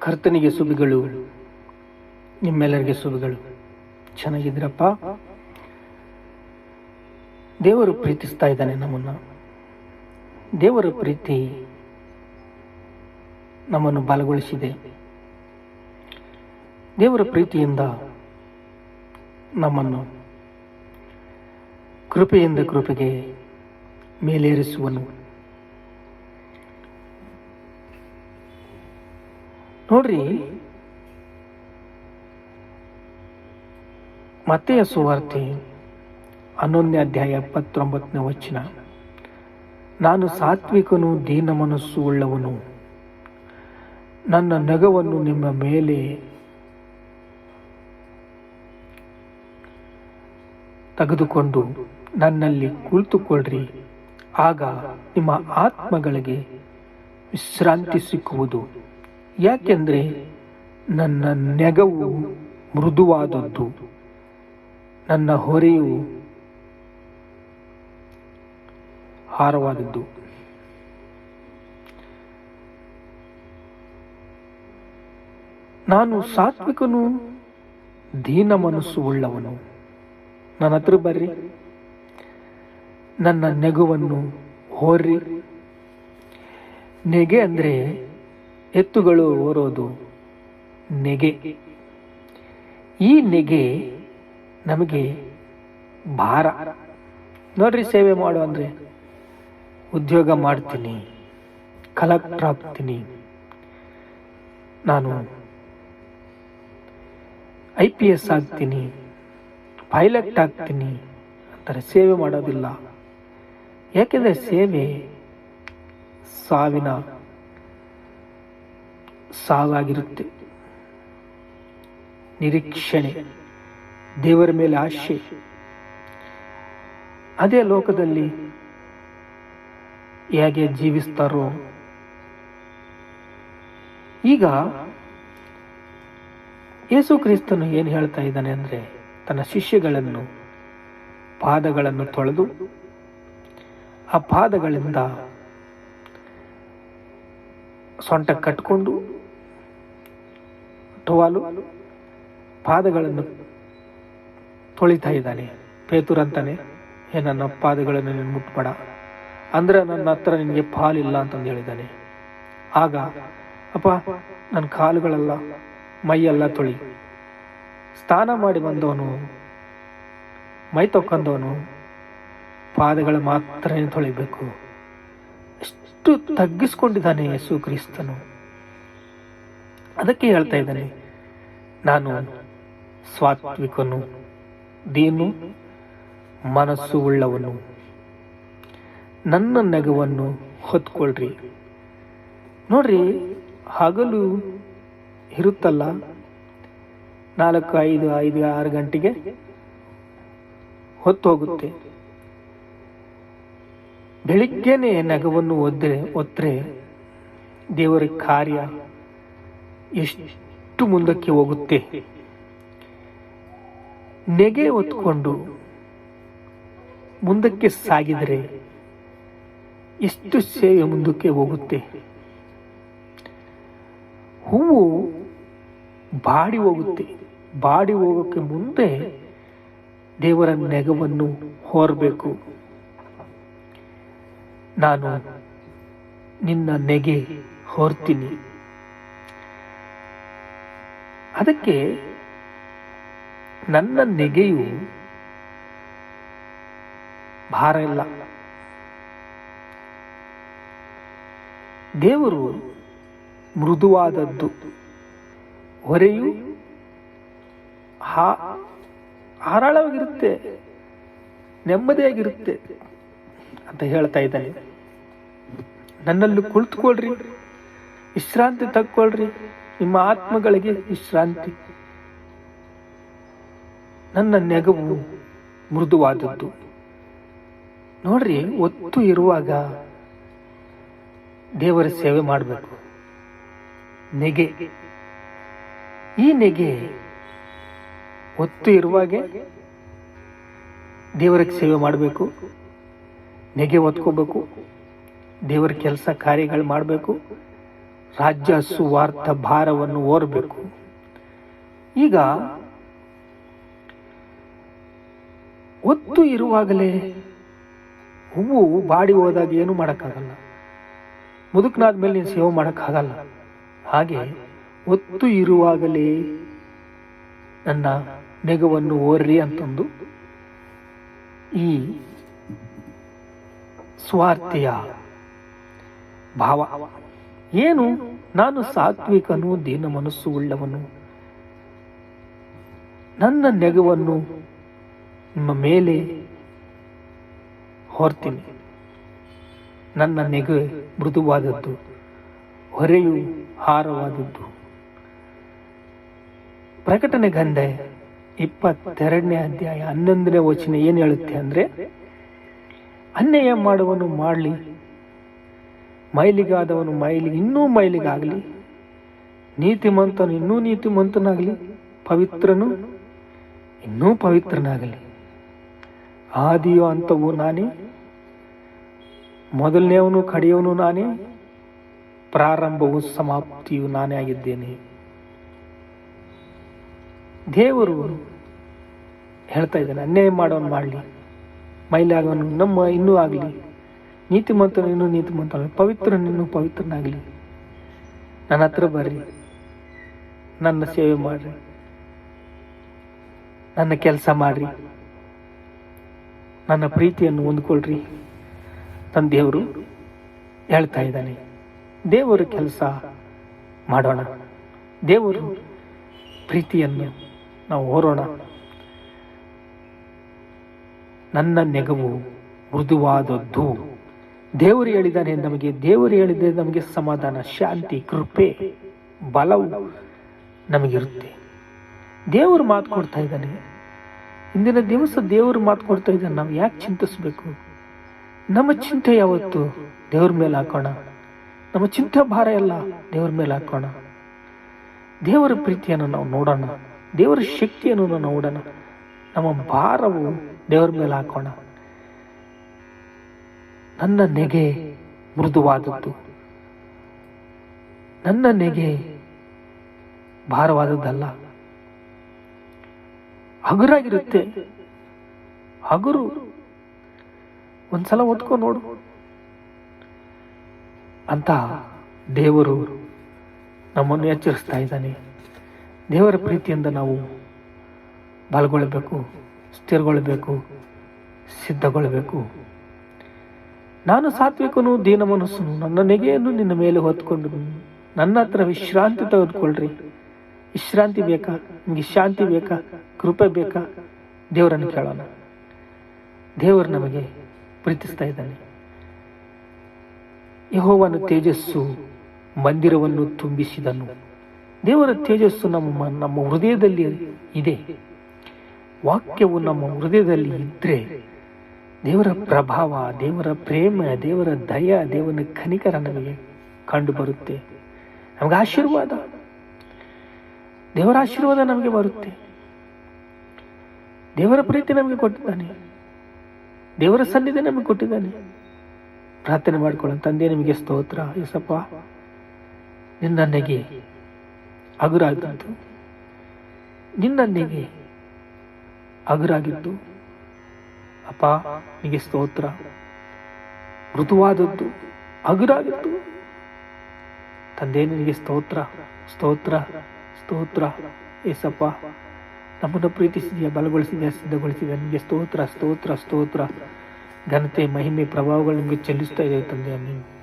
ಕರ್ತನಿಗೆ ಸುಬಿಗಳು ನಿಮ್ಮೆಲ್ಲರಿಗೆ ಸುಬಿಗಳು ಚೆನ್ನಾಗಿದ್ರಪ್ಪ ದೇವರು ಪ್ರೀತಿಸ್ತಾ ಇದ್ದಾನೆ ನಮ್ಮನ್ನು. ದೇವರ ಪ್ರೀತಿ ನಮ್ಮನ್ನು ಬಲಗೊಳಿಸಿದೆ. ದೇವರ ಪ್ರೀತಿಯಿಂದ ನಮ್ಮನ್ನು ಕೃಪೆಯಿಂದ ಕೃಪೆಗೆ ಮೇಲೇರಿಸುವನು. ನೋಡ್ರಿ. ಮತ್ತೆಯ ಸುವಾರ್ತೆ, ಹನ್ನೊಂದನೇ ಅಧ್ಯಾಯ ಎಪ್ಪತ್ತೊಂಬತ್ತನೇ ವಚನ. ನಾನು ಸಾತ್ವಿಕನು, ದೀನ ಮನಸ್ಸು ಉಳ್ಳವನು. ನನ್ನ ನಗವನ್ನು ನಿಮ್ಮ ಮೇಲೆ ತೆಗೆದುಕೊಂಡು ನನ್ನಲ್ಲಿ ಕುಳಿತುಕೊಳ್ಳ್ರಿ. ಆಗ ನಿಮ್ಮ ಆತ್ಮಗಳಿಗೆ ವಿಶ್ರಾಂತಿ ಸಿಕ್ಕುವುದು. ಯಾಕೆಂದರೆ ನನ್ನ ನೆಗವು ಮೃದುವಾದದ್ದು. ನನ್ನ ಹೊರೆಯು ಹಾರವಾದದ್ದು ನಾನು ಸಾತ್ವಿಕನು, ದೀನ ಮನಸ್ಸು ಉಳ್ಳವನು. ನನ್ನ ಹತ್ರ ಬರ್ರಿ. ನನ್ನ ನೆಗುವನ್ನು ಹೋರ್ರಿ. ನೆಗೆ ಅಂದರೆ ಎತ್ತುಗಳು ಓರೋದು ನೆಗೆ. ಈ ನೆಗೆ ನಮಗೆ ಭಾರ. ನೋಡ್ರಿ ಸೇವೆ ಮಾಡು ಅಂದರೆ ಉದ್ಯೋಗ ಮಾಡ್ತೀನಿ ಕಲೆಕ್ಟರ್ ಆಗ್ತೀನಿ. ನಾನು ಐ ಪಿ ಎಸ್ ಆಗ್ತೀನಿ ಪೈಲಟ್ ಆಗ್ತೀನಿ ಅಂತಾರೆ. ಸೇವೆ ಮಾಡೋದಿಲ್ಲ. ಯಾಕೆಂದರೆ ಸೇವೆ ಸಾವಿನ ಸಾವಾಗಿರುತ್ತೆ ನಿರೀಕ್ಷಣೆ, ದೇವರ ಮೇಲೆ ಆಶೆ. ಅದೇ ಲೋಕದಲ್ಲಿ ಹೇಗೆ ಜೀವಿಸ್ತಾರೋ. ಈಗ ಯೇಸು ಕ್ರಿಸ್ತನು ಏನು ಹೇಳ್ತಾ ಇದ್ದಾನೆ ಅಂದರೆ ತನ್ನ ಶಿಷ್ಯಗಳನ್ನು, ಪಾದಗಳನ್ನು ತೊಳೆದು, ಆ ಪಾದಗಳಿಂದ ಸೊಂಟ ಕಟ್ಕೊಂಡು ಟವಾಲು ಪಾದಗಳನ್ನು ತೊಳಿತಾ ಇದ್ದಾನೆ. ಪೇತುರ್ ಅಂತಾನೆ ಏ, ನನ್ನ ಪಾದಗಳನ್ನು ನೀನು ಮುಟ್ಬೇಡ. ಅಂದ್ರೆ ನನ್ನ ಹತ್ರ ನಿನಗೆ ಪಾಲಿಲ್ಲ ಅಂತಂದು ಹೇಳಿದ್ದಾನೆ. ಆಗ, ಅಪ್ಪ, ನನ್ನ ಕಾಲುಗಳೆಲ್ಲ, ಮೈಯೆಲ್ಲ ತೊಳಿ. ಸ್ನಾನ ಮಾಡಿ ಬಂದವನು, ಮೈ ತೊಕ್ಕಂದವನು ಪಾದಗಳು ಮಾತ್ರ ತೊಳಿಬೇಕು. ಎಷ್ಟು ತಗ್ಗಿಸ್ಕೊಂಡಿದ್ದಾನೆ ಯೇಸು ಕ್ರಿಸ್ತನು. ಅದಕ್ಕೆ ಹೇಳ್ತಾ ಇದ್ದಾನೆ, ನಾನು ಸ್ವಾತ್ವಿಕನು, ದೇನು ಮನಸ್ಸು ಉಳ್ಳವನು ನನ್ನ ನಗವನ್ನು ಹೊತ್ಕೊಳ್ರಿ. ನೋಡ್ರಿ, ಹಗಲು ಇರುತ್ತಲ್ಲ, ನಾಲ್ಕು, ಐದು ಐದು, ಆರು ಗಂಟೆಗೆ ಹೊತ್ತು ಹೋಗುತ್ತೆ ಬೆಳಿಗ್ಗೆನೆ ನಗವನ್ನು ಒದ್ರೆ ಒತ್ತರೆ ದೇವರ ಕಾರ್ಯ ಎಷ್ಟು ಮುಂದಕ್ಕೆ ಹೋಗುತ್ತೆ? ನೆಗೆ ಹೊತ್ಕೊಂಡು ಮುಂದಕ್ಕೆ ಸಾಗಿದರೆ ಎಷ್ಟು ಸೇವೆ ಮುಂದಕ್ಕೆ ಹೋಗುತ್ತೆ? ಹೂವು ಬಾಡಿ ಹೋಗುತ್ತೆ. ಬಾಡಿ ಹೋಗೋಕ್ಕೆ ಮುಂದೆ ದೇವರ ನೆಗವನ್ನು ಹೊರಬೇಕು. ನಾನು ನಿನ್ನ ನೆಗೆ ಹೊರ್ತೀನಿ. ಅದಕ್ಕೆ ನನ್ನ ನೆಗೆಯು ಭಾರ ಇಲ್ಲ. ದೇವರು ಮೃದುವಾದದ್ದು. ಹೊರೆಯು ಹಾ ಹಾರಾಳವಾಗಿರುತ್ತೆ ನೆಮ್ಮದಿಯಾಗಿರುತ್ತೆ ಅಂತ ಹೇಳ್ತಾ ಇದ್ದಾನೆ. ನನ್ನಲ್ಲಿ ಕುಳಿತುಕೊಳ್ರಿ, ವಿಶ್ರಾಂತಿ ತಕ್ಕೊಳ್ರಿ ನಿಮ್ಮ ಆತ್ಮಗಳಿಗೆ ವಿಶ್ರಾಂತಿ. ನನ್ನ ನೆಗವು ಮೃದುವಾದದ್ದು. ನೋಡ್ರಿ, ಒತ್ತು ಇರುವಾಗ ದೇವರ ಸೇವೆ ಮಾಡಬೇಕು. ನೆಗೆ. ಈ ನೆಗೆ ಒತ್ತು ಇರುವಾಗೆ ದೇವರಿಗೆ ಸೇವೆ ಮಾಡಬೇಕು. ನೆಗೆ ಒತ್ಕೋಬೇಕು ದೇವರ ಕೆಲಸ ಕಾರ್ಯಗಳು ಮಾಡಬೇಕು. ರಾಜ್ಯ ಸುವಾರ್ಥ ಭಾರವನ್ನು ಓರಬೇಕು. ಈಗ ಒತ್ತು ಇರುವಾಗಲೇ ಹೂವು ಬಾಡಿ ಹೋದಾಗ ಏನು ಮಾಡೋಕ್ಕಾಗಲ್ಲ. ಮುದುಕನಾದ ಮೇಲೆ ನೀನು ಸೇವೆ ಮಾಡೋಕ್ಕಾಗಲ್ಲ. ಹಾಗೆ ಒತ್ತು ಇರುವಾಗಲೇ ನನ್ನ ನೆಗವನ್ನು ಓರ್ರಿ ಅಂತಂದು ಈ ಸ್ವಾರ್ಥಿಯ ಭಾವ. ಏನು? ನಾನು ಸಾತ್ವಿಕನು ದೀನ ಮನಸ್ಸು ಉಳ್ಳವನು. ನನ್ನ ನೆಗವನ್ನು ನಿಮ್ಮ ಮೇಲೆ ಹೊರ್ತೀನಿ. ನನ್ನ ನೆಗೆ ಮೃದುವಾದದ್ದು, ಹೊರೆಯು ಹಾರವಾದದ್ದು. ಪ್ರಕಟಣೆ ಗಂಧೆ ಇಪ್ಪತ್ತೆರಡನೇ ಅಧ್ಯಾಯ ಹನ್ನೊಂದನೇ ವಚನ ಏನು ಹೇಳುತ್ತೆ ಅಂದ್ರೆ, ಅನ್ಯಾಯ ಮಾಡುವನು ಮಾಡಲಿ ಮೈಲಿಗಾದವನು ಮೈಲಿಗೆ ಇನ್ನೂ ಮೈಲಿಗಾಗಲಿ. ನೀತಿಮಂತನು ಇನ್ನೂ ನೀತಿಮಂತನಾಗಲಿ. ಪವಿತ್ರನು ಇನ್ನೂ ಪವಿತ್ರನಾಗಲಿ. ಆದಿಯೋ ಅಂತವೂ ನಾನೇ ಮೊದಲನೇವನು ಕಡೆಯವನು ನಾನೇ, ಪ್ರಾರಂಭವು ಸಮಾಪ್ತಿಯು ನಾನೇ ಆಗಿದ್ದೇನೆ. ದೇವರು ಹೇಳ್ತಾ ಇದ್ದಾನೆ, ಅನ್ಯಾಯ ಮಾಡೋನು ಮಾಡಲಿ ಮೈಲಾಗವನು ನಮ್ಮ ಇನ್ನೂ ಆಗಲಿ. ನೀತಿಮಂತನು ಇನ್ನೂ ನೀತಿಮಂತನು ಪವಿತ್ರ ನೀನು ಪವಿತ್ರನಾಗಲಿ. ನನ್ನ ಹತ್ರ ಬರ್ರಿ. ನನ್ನ ಸೇವೆ ಮಾಡ್ರಿ. ನನ್ನ ಕೆಲಸ ಮಾಡ್ರಿ. ನನ್ನ ಪ್ರೀತಿಯನ್ನು ಹೊಂದ್ಕೊಳ್ರಿ. ನನ್ನ ದೇವರು ಹೇಳ್ತಾ ಇದ್ದಾನೆ. ದೇವರ ಕೆಲಸ ಮಾಡೋಣ. ದೇವರು ಪ್ರೀತಿಯನ್ನು ನಾವು ಹೋರೋಣ. ನನ್ನ ನೆಗವು ಮೃದುವಾದದ್ದು. ದೇವರು ಹೇಳಿದ್ದಾನೆ, ನಮಗೆ ದೇವರು ಹೇಳಿದರೆ ನಮಗೆ ಸಮಾಧಾನ, ಶಾಂತಿ, ಕೃಪೆ, ಬಲವು ನಮಗಿರುತ್ತೆ. ದೇವರು ಮಾತು ಕೊಡ್ತಾ ಇದ್ದಾನೆ. ಇಂದಿನ ದಿವಸ ದೇವರು ಮಾತು ಕೊಡ್ತಾ ಇದ್ದಾನೆ. ನಾವು ಯಾಕೆ ಚಿಂತಿಸ್ಬೇಕು? ನಮ್ಮ ಚಿಂತೆ ಯಾವತ್ತು? ದೇವ್ರ ಮೇಲೆ ಹಾಕೋಣ. ನಮ್ಮ ಚಿಂತೆ ಭಾರ ಎಲ್ಲ ದೇವ್ರ ಮೇಲೆ ಹಾಕೋಣ. ದೇವರ ಪ್ರೀತಿಯನ್ನು ನಾವು ನೋಡೋಣ. ದೇವರ ಶಕ್ತಿಯನ್ನು ನಾವು ನೋಡೋಣ. ನಮ್ಮ ಭಾರವು ದೇವರ ಮೇಲೆ ಹಾಕೋಣ. ನನ್ನ ನೆಗೆ ಮೃದುವಾದದ್ದು. ನನ್ನ ನೆಗೆ ಭಾರವಾದದ್ದಲ್ಲ. ಹಗುರಾಗಿರುತ್ತೆ. ಹಗುರು. ಒಂದ್ಸಲ ಒತ್ಕೊ ನೋಡು. ಅಂತ ದೇವರು ನಮ್ಮನ್ನು ಎಚ್ಚರಿಸ್ತಾ ಇದ್ದಾನೆ. ದೇವರ ಪ್ರೀತಿಯಿಂದ ನಾವು ಬಲಗೊಳ್ಳಬೇಕು ಸ್ಥಿರಗೊಳ್ಳಬೇಕು, ಸಿದ್ಧಗೊಳ್ಳಬೇಕು. ನಾನು ಸಾತ್ವಿಕನು ದೀನ ಮನಸ್ಸನು ನನ್ನ ನೆಗೆಯನ್ನು ನಿನ್ನ ಮೇಲೆ ಹೊತ್ಕೊಂಡು ನನ್ನ ಹತ್ರ ವಿಶ್ರಾಂತಿ ತೆಗೆದುಕೊಳ್ಳ್ರಿ ವಿಶ್ರಾಂತಿ ಬೇಕಾ? ನಿಮಗೆ ಶಾಂತಿ ಬೇಕಾ? ಕೃಪೆ ಬೇಕಾ? ದೇವರನ್ನು ಕೇಳೋಣ. ದೇವರು ನಮಗೆ ಪ್ರೀತಿಸ್ತಾ ಇದ್ದಾನೆ. ಯಹೋವನ ತೇಜಸ್ಸು ಮಂದಿರವನ್ನು ತುಂಬಿಸಿದನು. ದೇವರ ತೇಜಸ್ಸು ನಮ್ಮ ನಮ್ಮ ಹೃದಯದಲ್ಲಿ ಇದೆ. ವಾಕ್ಯವು ನಮ್ಮ ಹೃದಯದಲ್ಲಿ ಇದ್ರೆ ದೇವರ ಪ್ರಭಾವ, ದೇವರ ಪ್ರೇಮ, ದೇವರ ದಯ ದೇವರ ಕನಿಕರ ನಮಗೆ ಕಂಡು ಬರುತ್ತೆ ನಮಗೆ ಆಶೀರ್ವಾದ. ದೇವರ ಆಶೀರ್ವಾದ ನಮಗೆ ಬರುತ್ತೆ. ದೇವರ ಪ್ರೀತಿ ನಮಗೆ ಕೊಟ್ಟಿದ್ದಾನೆ. ದೇವರ ಸನ್ನಿಧಿ ನಮಗೆ ಕೊಟ್ಟಿದ್ದಾನೆ. ಪ್ರಾರ್ಥನೆ ಮಾಡಿಕೊಳ್ಳೋಣ. ತಂದೆ, ನಿಮಗೆ ಸ್ತೋತ್ರ. ಯಸಪ್ಪ ನಿನ್ನ ನೆಗೆ ಹಗುರಾಗಿದ್ದು ನಿನ್ನ ನೆಗೆ ಹಗುರಾಗಿದ್ದು ಅಪ್ಪ ನಿಮಗೆ ಸ್ತೋತ್ರ. ಮೃದುವಾದದ್ದು ಹಗುರಾಗಿತ್ತು. ತಂದೆ, ನಿನಗೆ ಸ್ತೋತ್ರ ಸ್ತೋತ್ರ ಸ್ತೋತ್ರ. ಏಸಪ್ಪ, ನಮ್ಮನ್ನು ಪ್ರೀತಿಸಿದೆಯಾ, ಬಲಗೊಳಿಸಿದೆಯಾ, ಸಿದ್ಧಗೊಳಿಸಿದೆಯಾ ನಿಮಗೆ ಸ್ತೋತ್ರ ಸ್ತೋತ್ರ ಸ್ತೋತ್ರ. ಘನತೆ, ಮಹಿಮೆ, ಪ್ರಭಾವಗಳು ನಿಮಗೆ ಚೆಲ್ಲಿಸ್ತಾ ಇದೆ ತಂದೆ ನೀವು